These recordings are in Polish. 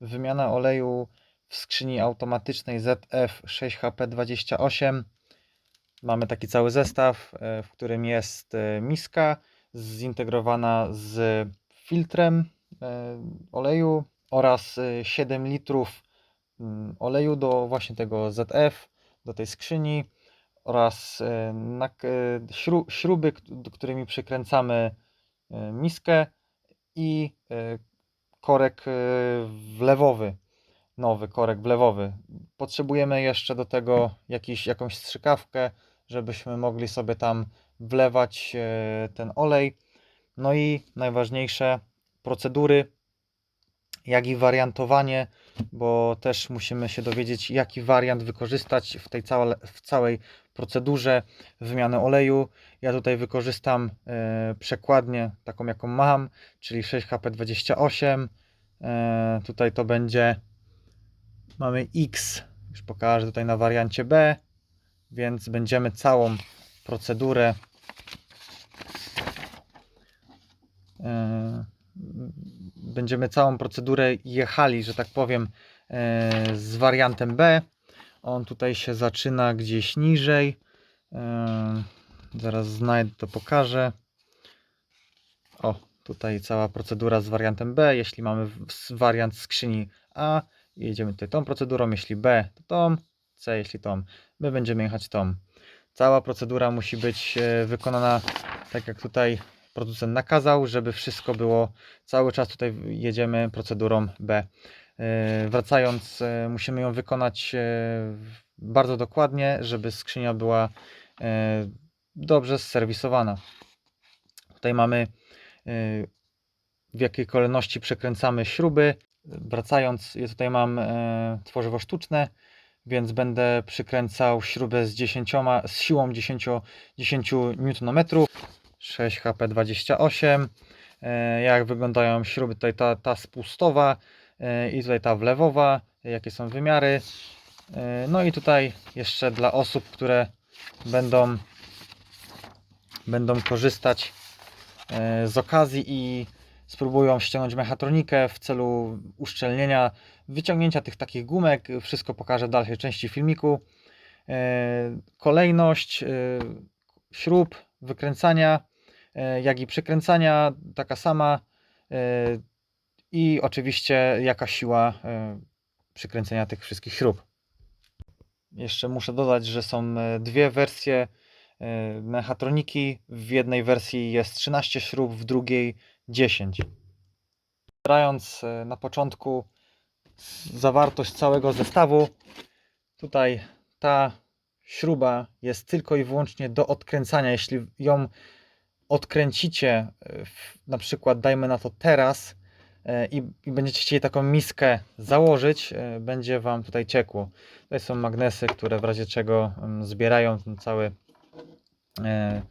Wymiana oleju w skrzyni automatycznej ZF6HP28. Mamy taki cały zestaw, e, w którym jest e, miska zintegrowana z filtrem e, oleju oraz e, 7 litrów mm, oleju do właśnie tego ZF, do tej skrzyni oraz śruby, którymi przykręcamy miskę i korek e, wlewowy, nowy korek wlewowy. Potrzebujemy jeszcze do tego jakiś, jakąś strzykawkę, żebyśmy mogli sobie tam wlewać e, ten olej. No i najważniejsze procedury, jak i wariantowanie, bo też musimy się dowiedzieć, jaki wariant wykorzystać w tej całe, w całej procedurze wymiany oleju. Ja tutaj wykorzystam e, przekładnię taką, jaką mam, czyli 6HP28. E, tutaj to będzie, mamy X, już pokażę tutaj na wariancie B, więc będziemy całą procedurę e, będziemy całą procedurę jechali, że tak powiem, z wariantem B. On tutaj się zaczyna gdzieś niżej. E, Zaraz znajdę, to pokażę. O, tutaj cała procedura z wariantem B. Jeśli mamy wariant skrzyni A, jedziemy tutaj tą procedurą. Jeśli B, to tą. C, jeśli tą. My będziemy jechać tą. Cała procedura musi być e, wykonana tak, jak tutaj producent nakazał, żeby wszystko było cały czas tutaj jedziemy procedurą B. E, Wracając, e, musimy ją wykonać e, bardzo dokładnie, żeby skrzynia była dobrze serwisowana. Tutaj mamy w jakiej kolejności przekręcamy śruby. Wracając, ja tutaj mam tworzywo sztuczne, więc będę przykręcał śrubę z, 10, z siłą 10, 10 Nm. 6HP28. E, Jak wyglądają śruby? Tutaj ta, ta spustowa i tutaj ta wlewowa. Jakie są wymiary? E, No i tutaj jeszcze dla osób, które będą, będą korzystać e, z okazji i spróbują ściągnąć mechatronikę w celu uszczelnienia, wyciągnięcia tych takich gumek. Wszystko pokażę w dalszej części filmiku. E, Kolejność e, śrub, wykręcania, e, jak i przykręcania, taka sama. I oczywiście jaka siła e, przykręcenia tych wszystkich śrub. Jeszcze muszę dodać, że są e, dwie wersje e, mechatroniki. W jednej wersji jest 13 śrub, w drugiej 10. Zbierając na początku zawartość całego zestawu, tutaj ta śruba jest tylko i wyłącznie do odkręcania. Jeśli ją odkręcicie, na przykład dajmy na to teraz i, i będziecie chcieli taką miskę założyć, e, będzie Wam tutaj ciekło. Tutaj są magnesy, które w razie czego mm, zbierają ten cały e,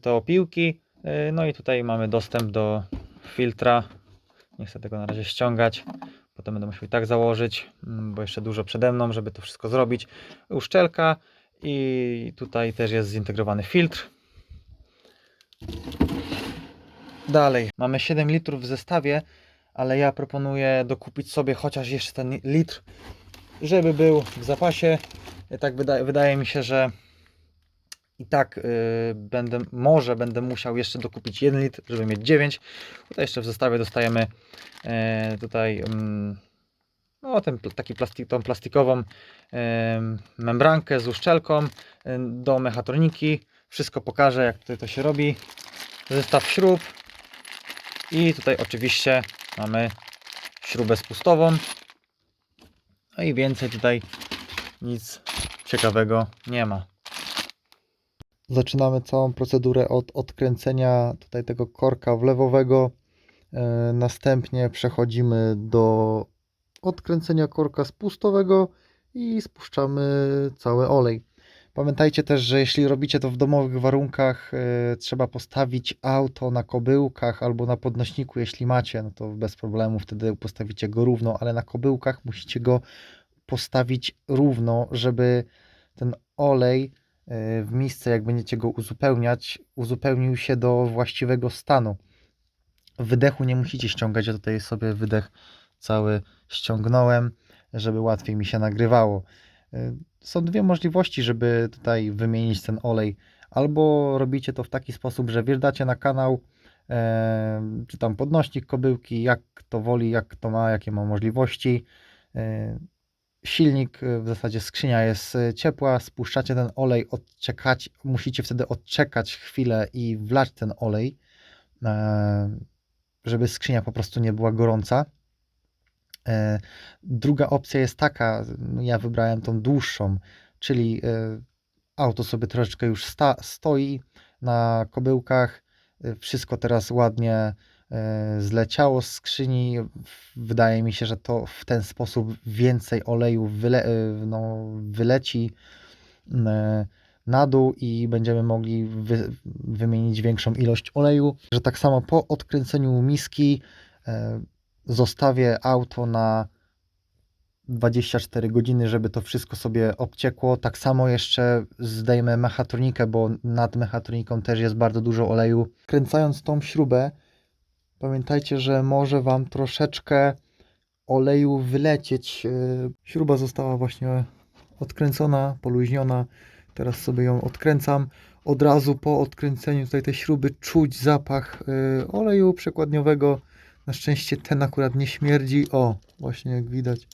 te, opiłki. E, No i tutaj mamy dostęp do filtra. Nie chcę tego na razie ściągać. Potem będę musiał i tak założyć, mm, bo jeszcze dużo przede mną, żeby to wszystko zrobić. Uszczelka i tutaj też jest zintegrowany filtr. Dalej, mamy 7 litrów w zestawie, ale ja proponuję dokupić sobie chociaż jeszcze ten litr, żeby był w zapasie. Tak wydaje, wydaje mi się, że i tak y, będę, może będę musiał jeszcze dokupić 1 litr, żeby mieć 9. Tutaj jeszcze w zestawie dostajemy e, tutaj mm, no, ten, taki plastik, tą plastikową em, membrankę z uszczelką em, do mechatroniki. Wszystko pokażę, jak to się robi. Zestaw śrub. I tutaj oczywiście mamy śrubę spustową. No i więcej tutaj nic ciekawego nie ma. Zaczynamy całą procedurę od odkręcenia tutaj tego korka wlewowego. E, Następnie przechodzimy do odkręcenia korka spustowego i spuszczamy cały olej. Pamiętajcie też, że jeśli robicie to w domowych warunkach, e, trzeba postawić auto na kobyłkach albo na podnośniku, jeśli macie, no to bez problemu wtedy postawicie go równo, ale na kobyłkach musicie go postawić równo, żeby ten olej e, w miejsce, jak będziecie go uzupełniać, uzupełnił się do właściwego stanu. Wydechu nie musicie ściągać, ja tutaj sobie wydech cały ściągnąłem, żeby łatwiej mi się nagrywało. Są dwie możliwości, żeby tutaj wymienić ten olej. Albo robicie to w taki sposób, że wjeżdżacie na kanał, e, czy tam podnośnik kobyłki, jak to woli, jak to ma, jakie ma możliwości. E, Silnik, e, w zasadzie skrzynia jest ciepła, spuszczacie ten olej, odczekać, musicie wtedy odczekać chwilę i wlać ten olej, żeby skrzynia po prostu nie była gorąca. E, Druga opcja jest taka, no ja wybrałem tą dłuższą, czyli e, auto sobie troszeczkę już sta, stoi na kobyłkach, e, wszystko teraz ładnie zleciało z skrzyni. Wydaje mi się, że to w ten sposób więcej oleju wyle, no, wyleci na dół i będziemy mogli wy, wymienić większą ilość oleju. Że tak samo po odkręceniu miski zostawię auto na 24 godziny, żeby to wszystko sobie obciekło. Tak samo jeszcze zdejmę mechatronikę, bo nad mechatroniką też jest bardzo dużo oleju. Kręcając tą śrubę, pamiętajcie, że może Wam troszeczkę oleju wylecieć. Yy, Śruba została właśnie odkręcona, poluźniona. Teraz sobie ją odkręcam. Od razu po odkręceniu tutaj tej śruby czuć zapach yy, oleju przekładniowego. Na szczęście ten akurat nie śmierdzi. O, właśnie jak widać.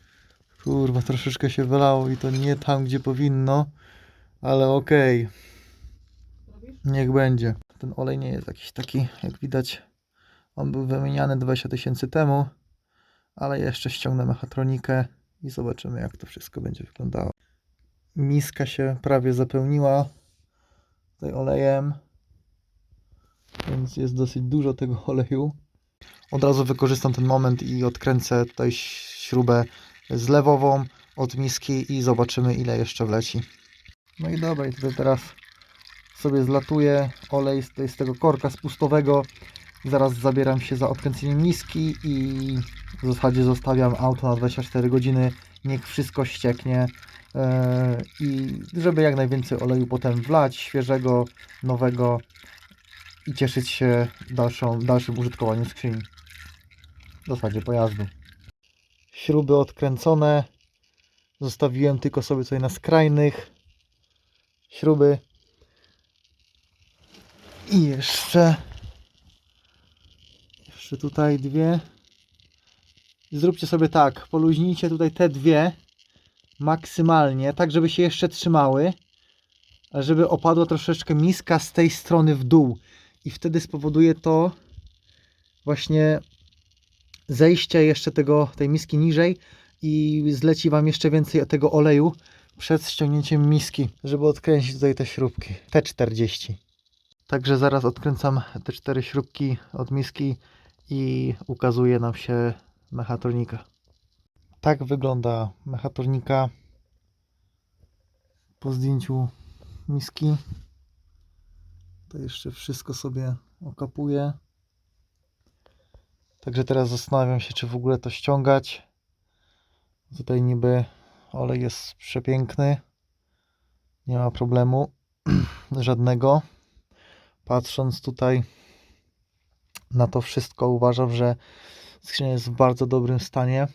Kurwa, troszeczkę się wylało i to nie tam, gdzie powinno, ale okej. Niech będzie. Ten olej nie jest jakiś taki, jak widać. On był wymieniany 20 tysięcy temu, ale jeszcze ściągnę mechatronikę i zobaczymy, jak to wszystko będzie wyglądało. Miska się prawie zapełniła tutaj olejem, więc jest dosyć dużo tego oleju. Od razu wykorzystam ten moment i odkręcę tutaj śrubę zlewową od miski i zobaczymy ile jeszcze wleci. No i dobra, i tutaj teraz sobie zlatuję olej z, tej- z tego korka spustowego. Zaraz zabieram się za odkręcenie miski i w zasadzie zostawiam auto na 24 godziny. Niech wszystko ścieknie yy, i żeby jak najwięcej oleju potem wlać, świeżego, nowego i cieszyć się dalszą, dalszym użytkowaniem skrzyni. W zasadzie pojazdu. Śruby odkręcone. Zostawiłem tylko sobie tutaj na skrajnych. Śruby. I jeszcze. Jeszcze tutaj dwie. Zróbcie sobie tak, poluźnijcie tutaj te dwie. Maksymalnie, tak żeby się jeszcze trzymały, ale żeby opadła troszeczkę miska z tej strony w dół. I wtedy spowoduje to właśnie zejście jeszcze tego, tej miski niżej i zleci Wam jeszcze więcej tego oleju przed ściągnięciem miski, żeby odkręcić tutaj te śrubki. T40. Także zaraz odkręcam te cztery śrubki od miski i ukazuje nam się mechatronika. Tak wygląda mechatronika po zdjęciu miski. To jeszcze wszystko sobie okapuję. Także teraz zastanawiam się, czy w ogóle to ściągać. Tutaj niby olej jest przepiękny. Nie ma problemu żadnego. Patrząc tutaj na to wszystko, uważam, że skrzynia jest w bardzo dobrym stanie.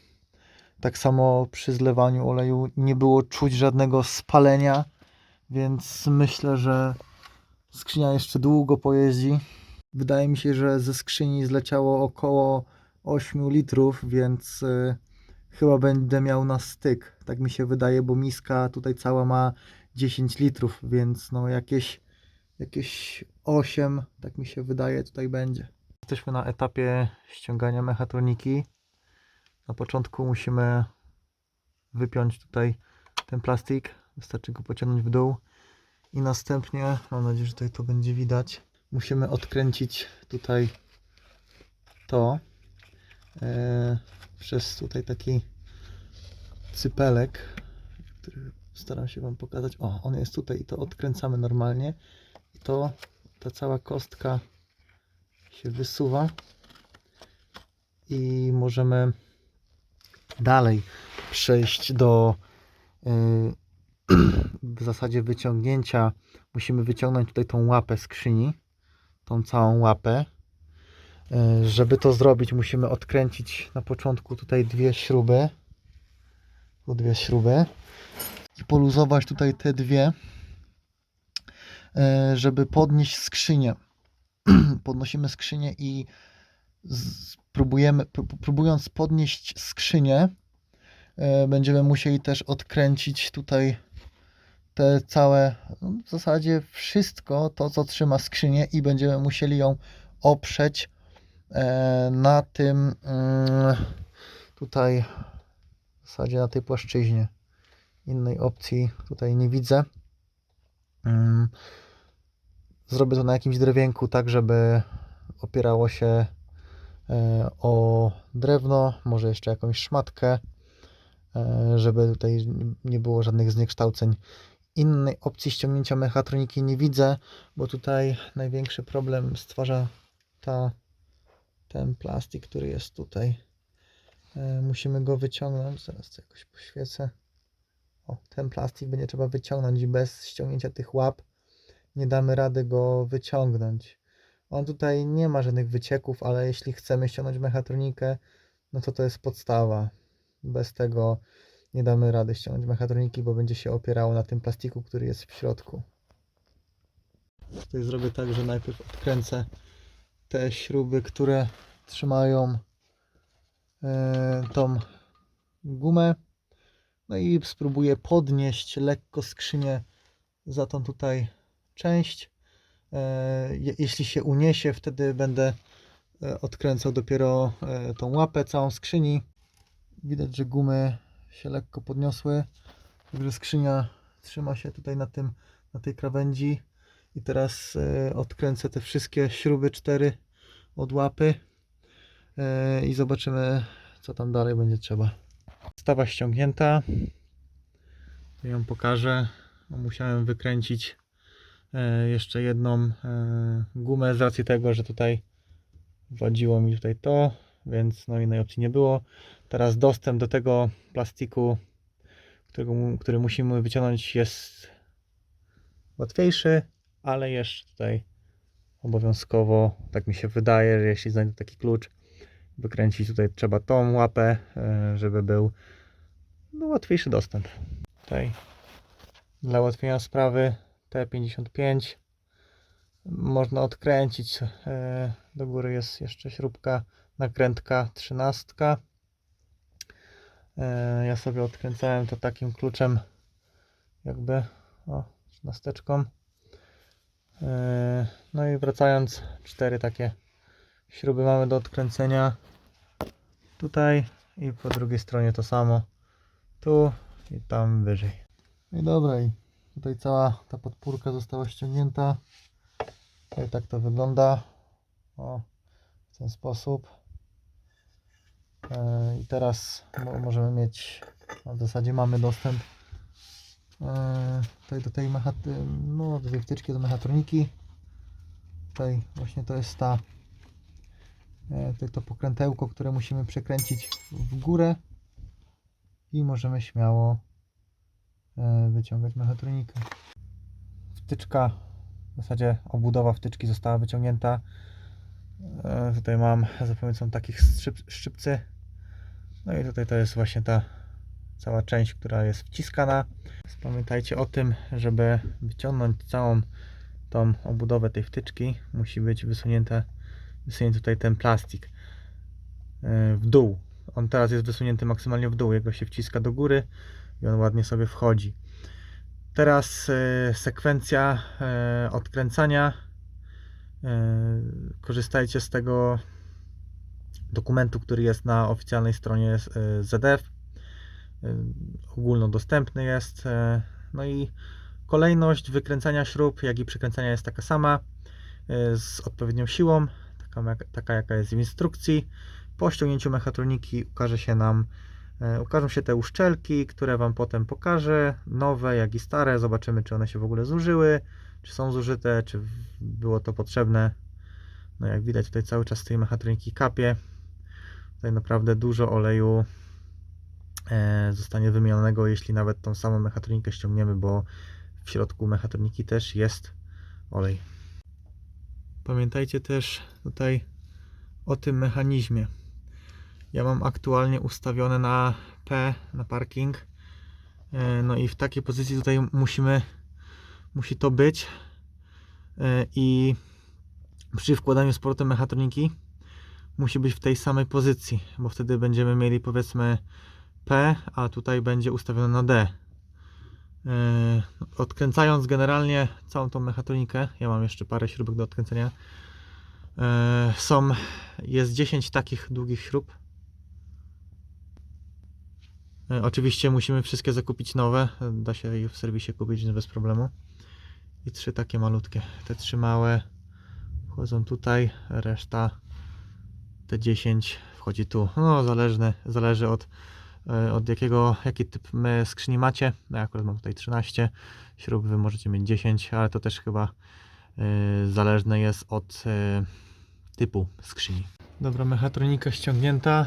Tak samo przy zlewaniu oleju nie było czuć żadnego spalenia, więc myślę, że skrzynia jeszcze długo pojeździ. Wydaje mi się, że ze skrzyni zleciało około 8 litrów, więc y, chyba będę miał na styk. Tak mi się wydaje, bo miska tutaj cała ma 10 litrów, więc no jakieś, jakieś 8, tak mi się wydaje, tutaj będzie. Jesteśmy na etapie ściągania mechatroniki. Na początku musimy wypiąć tutaj ten plastik. Wystarczy go pociągnąć w dół. I następnie, mam nadzieję, że tutaj to będzie widać, musimy odkręcić tutaj to e, przez tutaj taki cypelek, który staram się Wam pokazać. O, on jest tutaj i to odkręcamy normalnie. I to ta cała kostka się wysuwa i możemy dalej przejść do y, w zasadzie wyciągnięcia musimy wyciągnąć tutaj tą łapę skrzyni, tą całą łapę. E, Żeby to zrobić, musimy odkręcić na początku tutaj dwie śruby. Tu dwie śruby. I poluzować tutaj te dwie, e, żeby podnieść skrzynię. Podnosimy skrzynię i próbujemy, pró- próbując podnieść skrzynię, e, będziemy musieli też odkręcić tutaj te całe, no, w zasadzie wszystko to, co trzyma skrzynię i będziemy musieli ją oprzeć e, na tym mm, tutaj w zasadzie na tej płaszczyźnie. Innej opcji tutaj nie widzę. Mm, Zrobię to na jakimś drewienku, tak żeby opierało się e, o drewno, może jeszcze jakąś szmatkę, e, żeby tutaj nie było żadnych zniekształceń. Innej opcji ściągnięcia mechatroniki nie widzę, bo tutaj największy problem stwarza ta, ten plastik, który jest tutaj. E, Musimy go wyciągnąć. Zaraz to jakoś poświecę. O, ten plastik będzie trzeba wyciągnąć bez ściągnięcia tych łap nie damy rady go wyciągnąć. On tutaj nie ma żadnych wycieków, ale jeśli chcemy ściągnąć mechatronikę, no to to jest podstawa. Bez tego nie damy rady ściągnąć mechatroniki, bo będzie się opierało na tym plastiku, który jest w środku. Tutaj zrobię tak, że najpierw odkręcę te śruby, które trzymają e, tą gumę. No i spróbuję podnieść lekko skrzynię za tą tutaj część. E, je- Jeśli się uniesie, wtedy będę e, odkręcał dopiero tą łapę całą skrzyni. Widać, że gumy się lekko podniosły. Także skrzynia trzyma się tutaj na tym, na tej krawędzi. I teraz e, odkręcę te wszystkie śruby cztery od łapy e, i zobaczymy, co tam dalej będzie trzeba. Stawa ściągnięta. Ją pokażę. No, Musiałem wykręcić e, jeszcze jedną gumę z racji tego, że tutaj wadziło mi tutaj to, więc no innej opcji nie było. Teraz dostęp do tego plastiku, którego, który musimy wyciągnąć jest łatwiejszy, ale jeszcze tutaj obowiązkowo, tak mi się wydaje, że jeśli znajdę taki klucz, wykręcić tutaj trzeba tą łapę, e, żeby był no, łatwiejszy dostęp. Tutaj dla ułatwienia sprawy T55 można odkręcić. e, Do góry jest jeszcze śrubka, nakrętka 13. E, Ja sobie odkręcałem to takim kluczem, jakby o, 13. E, No i wracając, cztery takie śruby mamy do odkręcenia. Tutaj i po drugiej stronie to samo. Tu i tam wyżej. No i dobra, i tutaj cała ta podpórka została ściągnięta. Tutaj tak to wygląda. O, w ten sposób. E, I teraz mo- możemy mieć, no w zasadzie mamy dostęp e, tutaj do tej mechaty, no dwie wtyczki do mechatroniki. Tutaj właśnie to jest ta e, tutaj to pokrętełko, które musimy przekręcić w górę i możemy śmiało wyciągać mechatronikę. Wtyczka, w zasadzie obudowa wtyczki została wyciągnięta. E, Tutaj mam za pomocą takich szczyp, szczypcy. No i tutaj to jest właśnie ta cała część, która jest wciskana. Pamiętajcie o tym, żeby wyciągnąć całą tą obudowę tej wtyczki, musi być wysunięte, wysunięty tutaj ten plastik e, w dół. On teraz jest wysunięty maksymalnie w dół, jego się wciska do góry i on ładnie sobie wchodzi. Teraz e, sekwencja odkręcania. E, korzystajcie z tego dokumentu, który jest na oficjalnej stronie e, ZDF. E, ogólnodostępny jest. No i kolejność wykręcania śrub, jak i przykręcania jest taka sama, z odpowiednią siłą, taka, taka jaka jest w instrukcji. Po ściągnięciu mechatroniki ukaże się nam, ukażą się te uszczelki, które Wam potem pokażę, nowe jak i stare, zobaczymy czy one się w ogóle zużyły, czy są zużyte, czy było to potrzebne. No jak widać tutaj cały czas z tej mechatroniki kapie. Tutaj naprawdę dużo oleju e, zostanie wymienionego, jeśli nawet tą samą mechatronikę ściągniemy, bo w środku mechatroniki też jest olej. Pamiętajcie też tutaj o tym mechanizmie. Ja mam aktualnie ustawione na P, na parking. E, No i w takiej pozycji tutaj musimy, musi to być. E, I przy wkładaniu powrotem mechatroniki musi być w tej samej pozycji, bo wtedy będziemy mieli powiedzmy P, a tutaj będzie ustawione na D. E, Odkręcając generalnie całą tą mechatronikę, ja mam jeszcze parę śrubek do odkręcenia. E, Są, jest 10 takich długich śrub. Oczywiście musimy wszystkie zakupić nowe. Da się je w serwisie kupić bez problemu. I trzy takie malutkie. Te trzy małe wchodzą tutaj, reszta te 10 wchodzi tu. No, zależne, zależy od, e, od jakiego, jaki typ my skrzyni macie. Ja akurat mam tutaj 13 śrub, wy możecie mieć 10, ale to też chyba e, zależne jest od e, typu skrzyni. Dobra, mechatronika ściągnięta.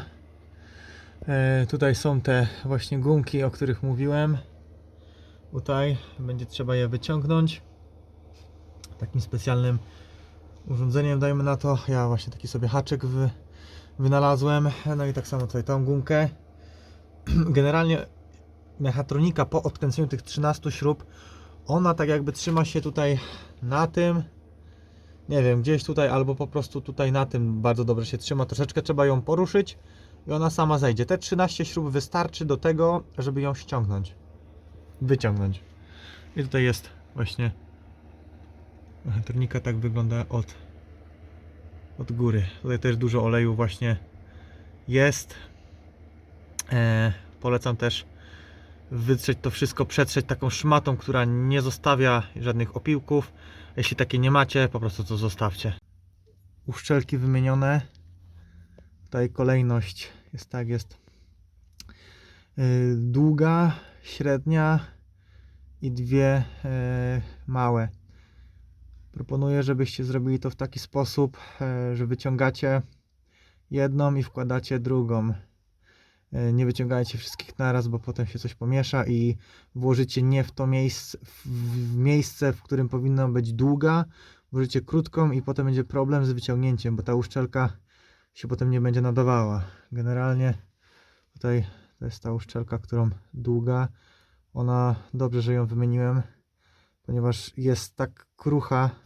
E, tutaj są te właśnie gumki, o których mówiłem. Tutaj będzie trzeba je wyciągnąć takim specjalnym urządzeniem, dajmy na to. Ja właśnie taki sobie haczyk wy, wynalazłem. No i tak samo tutaj tą gumkę. Generalnie mechatronika po odkręceniu tych 13 śrub, ona tak jakby trzyma się tutaj na tym. Nie wiem, gdzieś tutaj albo po prostu tutaj na tym bardzo dobrze się trzyma. Troszeczkę trzeba ją poruszyć i ona sama zejdzie. Te 13 śrub wystarczy do tego, żeby ją ściągnąć. Wyciągnąć. I tutaj jest właśnie mechatronika tak wygląda od, od góry. Tutaj też dużo oleju właśnie jest. E, polecam też wytrzeć to wszystko, przetrzeć taką szmatą, która nie zostawia żadnych opiłków. Jeśli takie nie macie, po prostu to zostawcie. Uszczelki wymienione. Tutaj kolejność jest tak, jest y, długa, średnia i dwie y, małe. Proponuję, żebyście zrobili to w taki sposób, e, że wyciągacie jedną i wkładacie drugą. E, Nie wyciągajcie wszystkich naraz, bo potem się coś pomiesza i włożycie nie w to miejsce, w- miejsce, w którym powinna być długa, włożycie krótką i potem będzie problem z wyciągnięciem, bo ta uszczelka się potem nie będzie nadawała. Generalnie tutaj to jest ta uszczelka, którą długa. Ona dobrze, że ją wymieniłem, ponieważ jest tak krucha.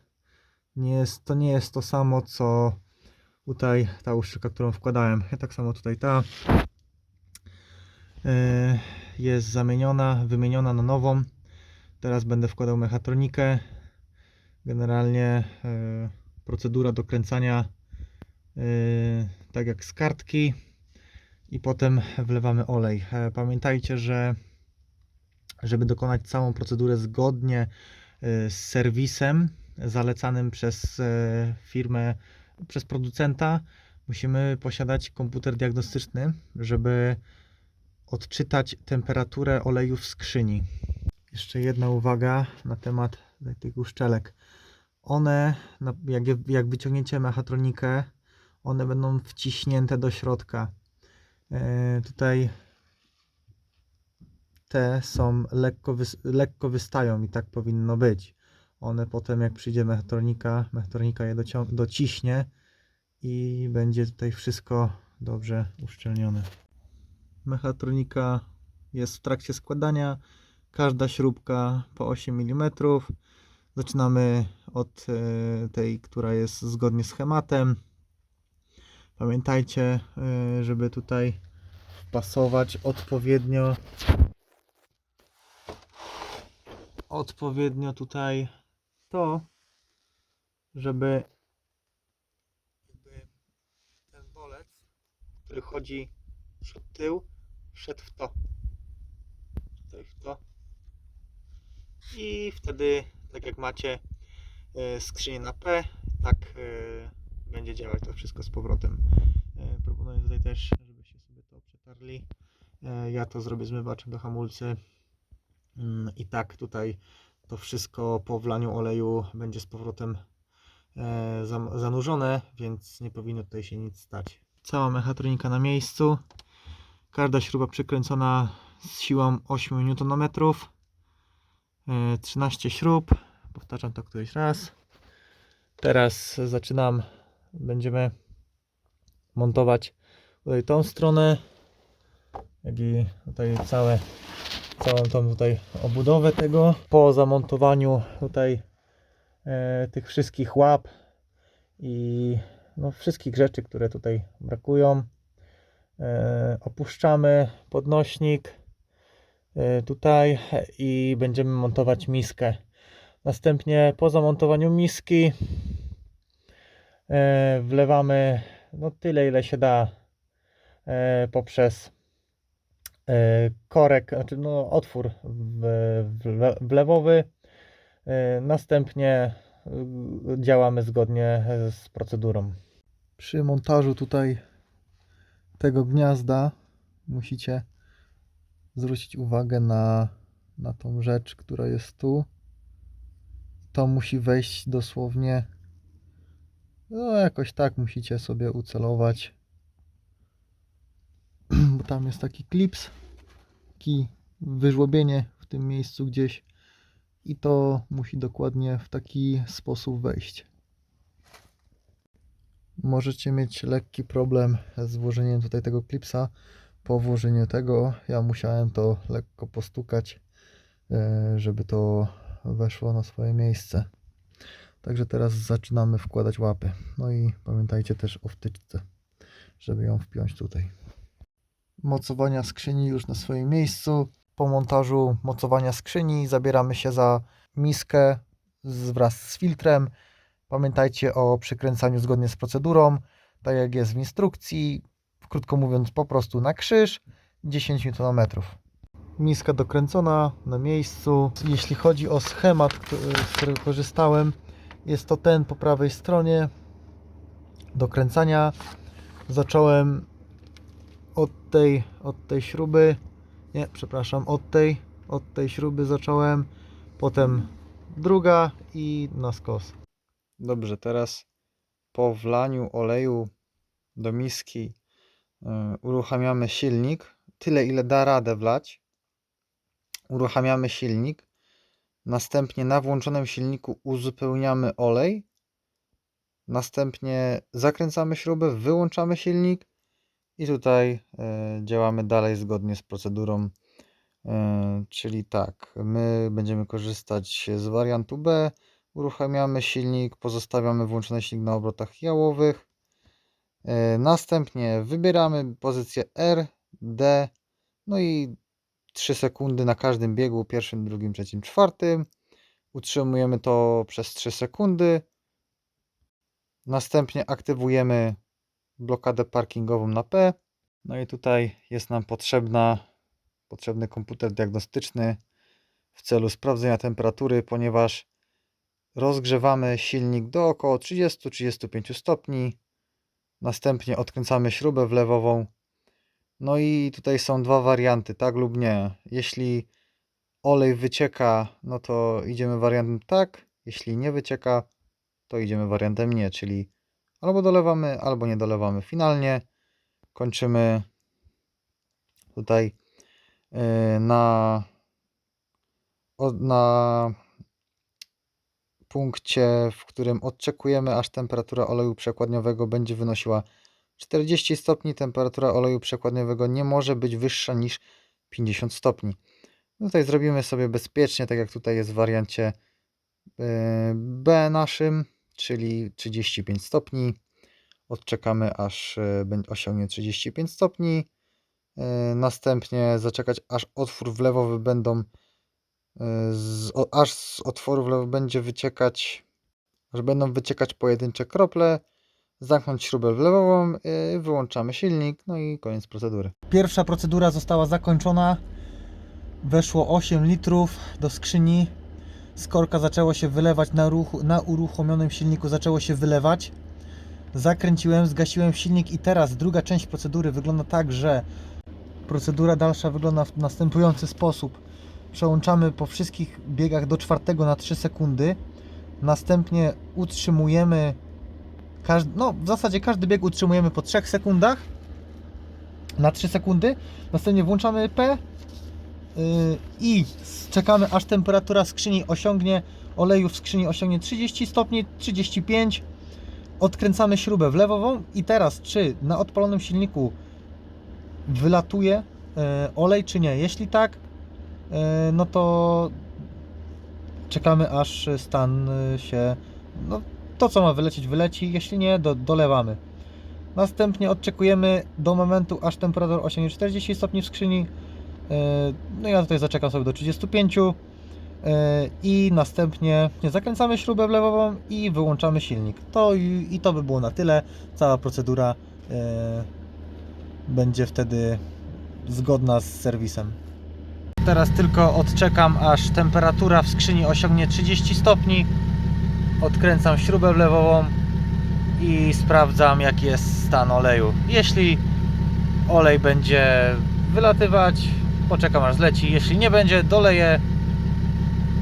Nie jest, to nie jest to samo, co tutaj ta uszczelka, którą wkładałem. Tak samo tutaj ta e, jest zamieniona, wymieniona na nową. Teraz będę wkładał mechatronikę. Generalnie e, procedura dokręcania e, tak jak z kartki i potem wlewamy olej. Pamiętajcie, że żeby dokonać całą procedurę zgodnie z serwisem zalecanym przez e, firmę, przez producenta, musimy posiadać komputer diagnostyczny, żeby odczytać temperaturę oleju w skrzyni. Jeszcze jedna uwaga na temat tych uszczelek. One, jak, jak wyciągniecie mechatronikę, one będą wciśnięte do środka. E, tutaj te są lekko, lekko wystają i tak powinno być. One potem jak przyjdzie mechatronika, mechatronika je dociśnie i będzie tutaj wszystko dobrze uszczelnione. Mechatronika jest w trakcie składania. Każda śrubka po 8 mm. Zaczynamy od e, tej, która jest zgodnie z schematem. Pamiętajcie, e, żeby tutaj wpasować odpowiednio odpowiednio tutaj to, żeby ten bolec, który chodzi przed tył, wszedł w to. Tutaj w to. I wtedy, tak jak macie e, skrzynię na P, tak e, będzie działać to wszystko z powrotem. E, Proponuję tutaj też, żebyście sobie to przetarli. Ja to zrobię zmywaczem do hamulcy. Mm, I tak tutaj to wszystko po wlaniu oleju będzie z powrotem e, zanurzone, więc nie powinno tutaj się nic stać. Cała mechatronika na miejscu. Każda śruba przykręcona z siłą 8 Nm. E, 13 śrub. Powtarzam to któryś raz. Teraz zaczynam. Będziemy montować tutaj tą stronę, jak i tutaj całe, całą tą tutaj obudowę tego. Po zamontowaniu tutaj e, tych wszystkich łap i no, wszystkich rzeczy, które tutaj brakują, e, opuszczamy podnośnik e, tutaj i będziemy montować miskę. Następnie po zamontowaniu miski e, wlewamy no tyle ile się da e, poprzez korek, znaczy no otwór wlewowy. E, Następnie y, działamy zgodnie z procedurą. Przy montażu tutaj tego gniazda musicie zwrócić uwagę na, na tą rzecz, która jest tu. To musi wejść dosłownie. No, jakoś tak musicie sobie ucelować. Bo tam jest taki klips, taki wyżłobienie w tym miejscu gdzieś. I to musi dokładnie w taki sposób wejść. Możecie mieć lekki problem z włożeniem tutaj tego klipsa. Po włożeniu tego ja musiałem to lekko postukać, e, żeby to weszło na swoje miejsce. Także teraz zaczynamy wkładać łapy. No i pamiętajcie też o wtyczce, żeby ją wpiąć tutaj. Mocowania skrzyni już na swoim miejscu. Po montażu mocowania skrzyni zabieramy się za miskę wraz z filtrem. Pamiętajcie o przykręcaniu zgodnie z procedurą, tak jak jest w instrukcji. Krótko mówiąc, po prostu na krzyż 10 Nm. Miska dokręcona na miejscu. Jeśli chodzi o schemat, z którego korzystałem, jest to ten po prawej stronie do kręcania. Zacząłem od tej, od tej śruby. Nie, przepraszam, od tej, od tej śruby zacząłem. Potem druga i na skos. Dobrze, teraz po wlaniu oleju do miski y, uruchamiamy silnik. Tyle, ile da radę wlać. Uruchamiamy silnik. Następnie na włączonym silniku uzupełniamy olej. Następnie zakręcamy śrubę, wyłączamy silnik i tutaj e, działamy dalej zgodnie z procedurą. E, czyli tak, my będziemy korzystać z wariantu B. Uruchamiamy silnik, pozostawiamy włączony silnik na obrotach jałowych. E, Następnie wybieramy pozycję R, D, no i 3 sekundy na każdym biegu, pierwszym, drugim, trzecim, czwartym. Utrzymujemy to przez 3 sekundy. Następnie aktywujemy blokadę parkingową na P. No i tutaj jest nam potrzebna, potrzebny komputer diagnostyczny w celu sprawdzenia temperatury, ponieważ rozgrzewamy silnik do około 30-35 stopni. Następnie odkręcamy śrubę wlewową. No i tutaj są dwa warianty, tak lub nie. Jeśli olej wycieka, no to idziemy wariantem tak. Jeśli nie wycieka, to idziemy wariantem nie, czyli albo dolewamy, albo nie dolewamy. Finalnie kończymy tutaj yy, na, na punkcie, w którym odczekujemy, aż temperatura oleju przekładniowego będzie wynosiła 40 stopni. Temperatura oleju przekładniowego nie może być wyższa niż 50 stopni. Tutaj zrobimy sobie bezpiecznie, tak jak tutaj jest w wariancie yy, B naszym, czyli 35 stopni. Odczekamy aż będzie- osiągnie 35 stopni. Yy, Następnie zaczekać aż otwór wlewowy będą yy, z, o, aż z otworu wlewu będzie wyciekać aż będą wyciekać pojedyncze krople. Zamknąć śrubę wlewową, wyłączamy silnik, no i koniec procedury. Pierwsza procedura została zakończona. Weszło 8 litrów do skrzyni. Z korka zaczęło się wylewać na, ruchu, na uruchomionym silniku, zaczęło się wylewać. Zakręciłem, zgasiłem silnik i teraz druga część procedury wygląda tak, że procedura dalsza wygląda w następujący sposób. Przełączamy po wszystkich biegach do czwartego na 3 sekundy. Następnie utrzymujemy każdy, no w zasadzie każdy bieg utrzymujemy po 3 sekundach na 3 sekundy. Następnie włączamy P i czekamy aż temperatura skrzyni osiągnie oleju w skrzyni osiągnie 30 stopni, 35 odkręcamy śrubę w lewową i teraz czy na odpalonym silniku wylatuje e, olej czy nie. Jeśli tak, e, no to czekamy aż stan się, no to co ma wylecieć wyleci, jeśli nie, do, dolewamy. Następnie odczekujemy do momentu aż temperatura osiągnie 40 stopni w skrzyni. E, No ja tutaj zaczekam sobie do 35 e, i następnie zakręcamy śrubę wlewową i wyłączamy silnik. To i, to by było na tyle. Cała procedura e, będzie wtedy zgodna z serwisem. Teraz tylko odczekam aż temperatura w skrzyni osiągnie 30 stopni. Odkręcam śrubę wlewową i sprawdzam jaki jest stan oleju. Jeśli olej będzie wylatywać, poczekam aż zleci. Jeśli nie będzie, doleję.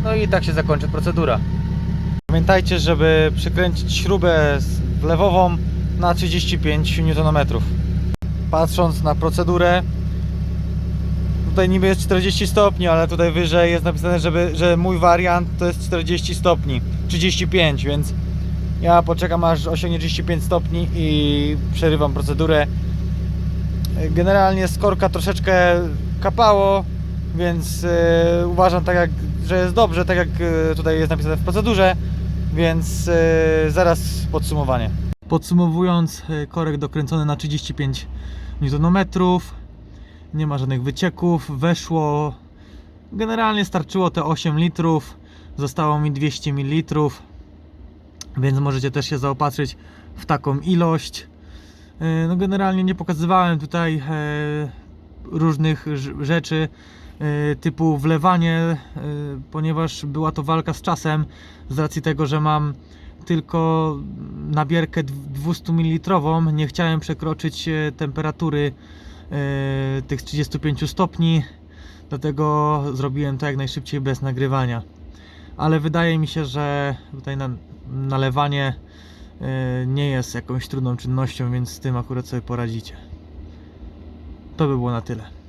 No i tak się zakończy procedura. Pamiętajcie, żeby przykręcić śrubę wlewową na 35 Nm. Patrząc na procedurę, tutaj niby jest 40 stopni, ale tutaj wyżej jest napisane, żeby, że mój wariant to jest 40 stopni, 35, więc ja poczekam aż osiągnie 35 stopni i przerywam procedurę. Generalnie z korka troszeczkę kapało, więc e, uważam tak jak, że jest dobrze, tak jak e, tutaj jest napisane w procedurze, więc e, zaraz podsumowanie. Podsumowując, korek dokręcony na 35 Nm, nie ma żadnych wycieków, weszło, generalnie starczyło te 8 litrów, zostało mi 200 ml, więc możecie też się zaopatrzyć w taką ilość. No generalnie nie pokazywałem tutaj różnych rzeczy e, typu wlewanie, e, ponieważ była to walka z czasem z racji tego, że mam tylko nabierkę dw- 200 ml. Nie chciałem przekroczyć e, temperatury e, tych 35 stopni, dlatego zrobiłem to jak najszybciej bez nagrywania. Ale wydaje mi się, że tutaj na, nalewanie e, nie jest jakąś trudną czynnością, więc z tym akurat sobie poradzicie. To by było na tyle.